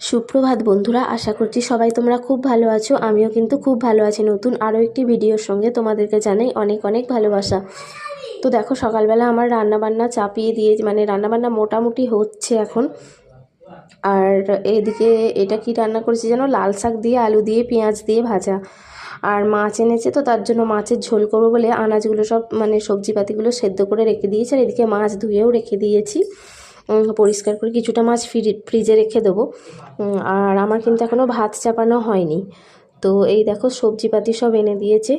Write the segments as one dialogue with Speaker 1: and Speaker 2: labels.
Speaker 1: সুপ্রভাত বন্ধুরা, আশা করছি সবাই তোমরা খুব ভালো আছো। আমিও কিন্তু খুব ভালো আছি। নতুন আরও একটি ভিডিওর সঙ্গে তোমাদেরকে জানাই অনেক অনেক ভালোবাসা। তো দেখো, সকালবেলা আমার রান্নাবান্না চাপিয়ে দিয়ে মানে রান্নাবান্না মোটামুটি হচ্ছে এখন। আর এদিকে এটা কি রান্না করেছি যেন লাল শাক দিয়ে, আলু দিয়ে, পেঁয়াজ দিয়ে ভাজা। আর মাছ এনেছে তো, তার জন্য মাছের ঝোল করব বলে আনাজগুলো সব মানে সবজিপাতিগুলো সেদ্ধ করে রেখে দিয়েছি। আর এদিকে মাছ ধুয়েও রেখে দিয়েছি। পরিষ্কার করে কিছুটা মাছ ফ্রি- ফ্রিজে রেখে দেবো। আর আমার কিন্তু এখনও ভাত চাপানো হয়নি। তো এই দেখো সবজিপাতি সব এনে দিয়েছে।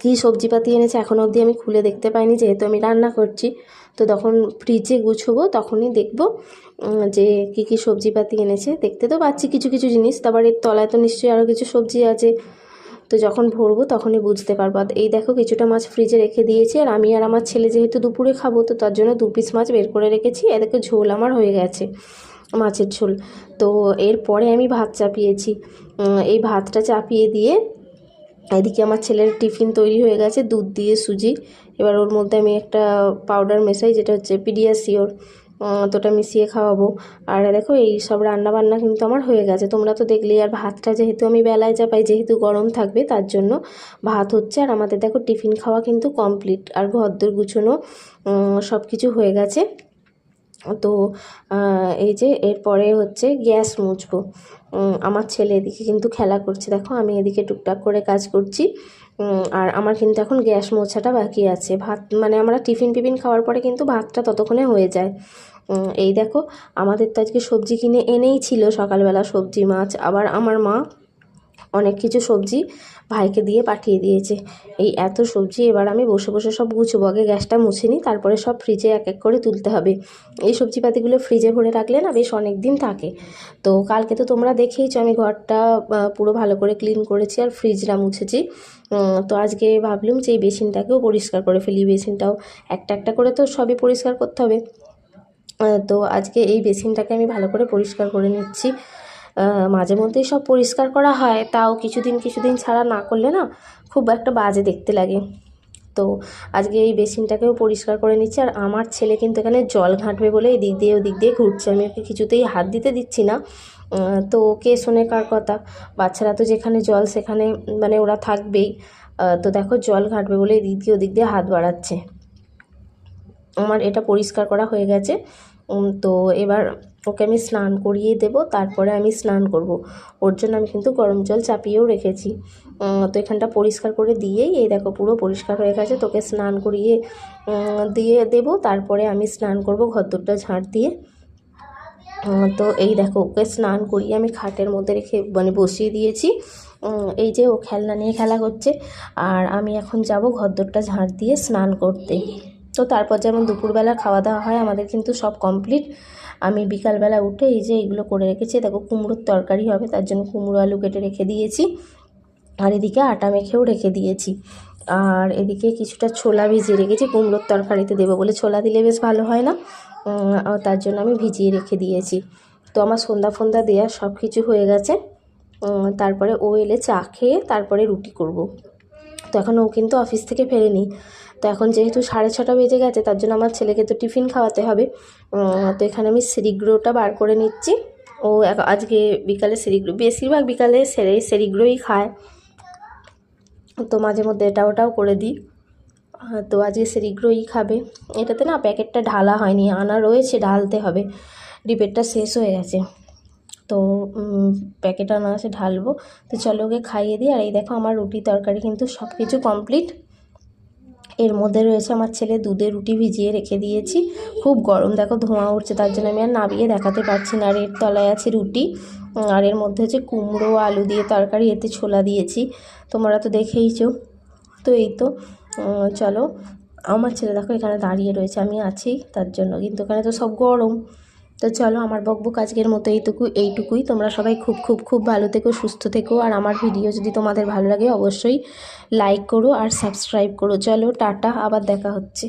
Speaker 1: কী সবজিপাতি এনেছে এখনও অবধি আমি খুলে দেখতে পাইনি, যেহেতু আমি রান্না করছি। তো তখন ফ্রিজে গুছবো, তখনই দেখব যে কী কী সবজিপাতি এনেছে। দেখতে তো পাচ্ছি কিছু কিছু জিনিস, তারপর এর তলায় তো নিশ্চয়ই আরও কিছু সবজি আছে। তো যখন ভরবো তখনই বুঝতে পারব। এই দেখো কিছুটা মাছ ফ্রিজে রেখে দিয়েছি। আর আমি আর আমার ছেলে যেহেতু দুপুরে খাব, তো তার জন্য দু পিস মাছ বের করে রেখেছি। এদিকে ঝোল আমার হয়ে গেছে, মাছের ঝোল। তো এরপরে আমি ভাত চাপিয়েছি। এই ভাতটা চাপিয়ে দিয়ে এদিকে আমার ছেলের টিফিন তৈরি হয়ে গেছে, দুধ দিয়ে সুজি। এবার ওর মধ্যে আমি একটা পাউডার মেশাই, যেটা হচ্ছে পিডিয়াসিওর। তোটা মিশিয়ে খাওয়াবো। আর দেখো, এই সব রান্না বান্না কিন্তু আমার হয়ে গেছে। তোমরা তো দেখলেই, আর ভাতটা যেহেতু আমি বেলায় চাপাই, যেহেতু গরম থাকবে, তার জন্য ভাত হচ্ছে, আর আমাদের দেখো টিফিন খাওয়া কিন্তু কমপ্লিট। আর ঘরদোর গুছোনো সব কিছু হয়ে গেছে। তো এই যে এরপরে হচ্ছে গ্যাস মুছবো। আমার ছেলে এদিকে কিন্তু খেলা করছে। দেখো, আমি এদিকে টুকটাক করে কাজ করছি। আর আমার কিন্তু এখন গ্যাস মোছাটা বাকি আছে। ভাত মানে আমরা টিফিন টিফিন খাওয়ার পরে কিন্তু ভাতটা ততক্ষণে হয়ে যায়। এই দেখো, আমাদের তো আজকে সবজি কিনে এনেই ছিল সকালবেলা সবজি মাছ, আবার আমার মা অনেক কিছু সবজি ভাইকে দিয়ে পাঠিয়ে দিয়েছে। এই এত সবজি, এবার আমি বসে বসে সব গুছবো, আগে গ্যাসটা মুছে নিই তারপরে সব ফ্রিজে এক এক করে তুলতে হবে। এই সবজিপাতিগুলো ফ্রিজে ভরে রাখলে না বেশ অনেক দিন থাকে। তো কালকে তো তোমরা দেখেইছো, আমি ঘরটা পুরো ভালো করে ক্লিন করেছি আর ফ্রিজটা মুছেছি। তো আজকে ভাবলাম যে এই বেসিনটাকেও পরিষ্কার করে ফেলি, বেসিনটাও একটা একটা করে তো সবই পরিষ্কার করতে হবে। তো আজকে এই বেসিনটাকে আমি ভালো করে পরিষ্কার করে নিচ্ছি। মাঝে মধ্যেই সব পরিষ্কার করা হয়, তাও কিছুদিন কিছুদিন ছাড়া না করলে না খুব একটা বাজে দেখতে লাগে। তো আজকে এই বেসিনটাকেও পরিষ্কার করে নিচ্ছি, আর আমার ছেলে কিন্তু এখানে জল ঘাঁটবে বলে এদিক দিয়ে, ওদিক দিয়ে ঘুরছে। আমি ওকে কিছুতেই হাত দিতে দিচ্ছি না। তো ওকে শোনে কার কথা? বাচ্চারা তো যেখানে জল সেখানে মানে ওরা থাকবেই। তো দেখো জল ঘাঁটবে বলে এদিক দিয়ে, ওদিক দিয়ে হাত বাড়াচ্ছে। আমার এটা পরিষ্কার করা হয়ে গেছে। তো এবার ওকে আমি স্নান করিয়ে দেব, তারপরে আমি স্নান করব। ওর জন্য আমি কিন্তু গরম জল চাপিয়েও রেখেছি। তো এখানটা পরিষ্কার করে দিয়েই, এই দেখো পুরো পরিষ্কার হয়ে গেছে, তোকে স্নান করিয়ে দিয়ে দেব, তারপরে আমি স্নান করব ঘরদোরটা ঝাঁট দিয়ে। তো এই দেখো, ওকে স্নান করিয়ে আমি খাটের মধ্যে রেখে মানে বসিয়ে দিয়েছি। এই যে ও খেলনা নিয়ে খেলা করছে, আর আমি এখন যাব ঘরদোরটা ঝাঁট দিয়ে স্নান করতে। তো তারপর যেমন দুপুরবেলা খাওয়া দাওয়া হয়, আমাদের কিন্তু সব কমপ্লিট আমি বিকালবেলা উঠে এই যে এইগুলো করে রেখেছি, দেখো কুমড়োর তরকারি হবে, তার জন্য কুমড়ো আলু কেটে রেখে দিয়েছি। আর এদিকে আটা মেখেও রেখে দিয়েছি। আর এদিকে কিছুটা ছোলা ভিজিয়ে রেখেছি, কুমড়োর তরকারিতে দেবো বলে। ছোলা দিলে বেশ ভালো হয় না তার জন্য আমি ভিজিয়ে রেখে দিয়েছি। তো আমার সন্ধ্যা ফন্দা দেওয়া সব কিছু হয়ে গেছে তারপরে ও এলে চা খেয়ে তারপরে রুটি করব। তো এখন ও কিন্তু অফিস থেকে ফেরেনি তো এখন যেহেতু সাড়ে ছটা বেজে গেছে, তার জন্য আমার ছেলেকে তো টিফিন খাওয়াতে হবে। তো এখানে আমি সেরিগ্রোটা বার করে নিচ্ছি। ও আজকে বিকালে সেরিগ্রো, বেশিরভাগ বিকালে সেরে, সেরিগ্রোই খায়। তো মাঝে মধ্যে এটা ওটাও করে দিই। তো আজকে সেরিগ্রোই খাবে। এটাতে না প্যাকেটটা ঢালা হয়নি, আনা রয়েছে, ঢালতে হবে। ডিপেটটা শেষ হয়ে গেছে। তো প্যাকেট আনা আছে, ঢালবো। তো চলো ওকে খাইয়ে দিই। আর এই দেখো আমার রুটি তরকারি কিন্তু সব কিছু কমপ্লিট। এর মধ্যে রয়েছে আমার ছেলে দুধে রুটি ভিজিয়ে রেখে দিয়েছি। খুব গরম, দেখো ধোঁয়া উঠছে, তার জন্য আমি আর নাবিয়ে দেখাতে পারছি না। আর এর তলায় আছে রুটি আর এর মধ্যে হচ্ছে কুমড়ো, আলু দিয়ে তরকারি, এতে ছোলা দিয়েছি। তোমরা তো দেখেইছো। তো এই তো চলো। আমার ছেলে দেখো এখানে দাঁড়িয়ে রয়েছে, আমি আছি তার জন্য, কিন্তু এখানে তো সব গরম। তো চলো আমার বকবক আজকের মতো এইটুকু, এইটুকুই। তোমরা সবাই খুব খুব খুব ভালো থেকো, সুস্থ থেকো। আর আমার ভিডিও যদি তোমাদের ভালো লাগে, অবশ্যই লাইক করো আর সাবস্ক্রাইব করো। চলো, টাটা, আবার দেখা হচ্ছে।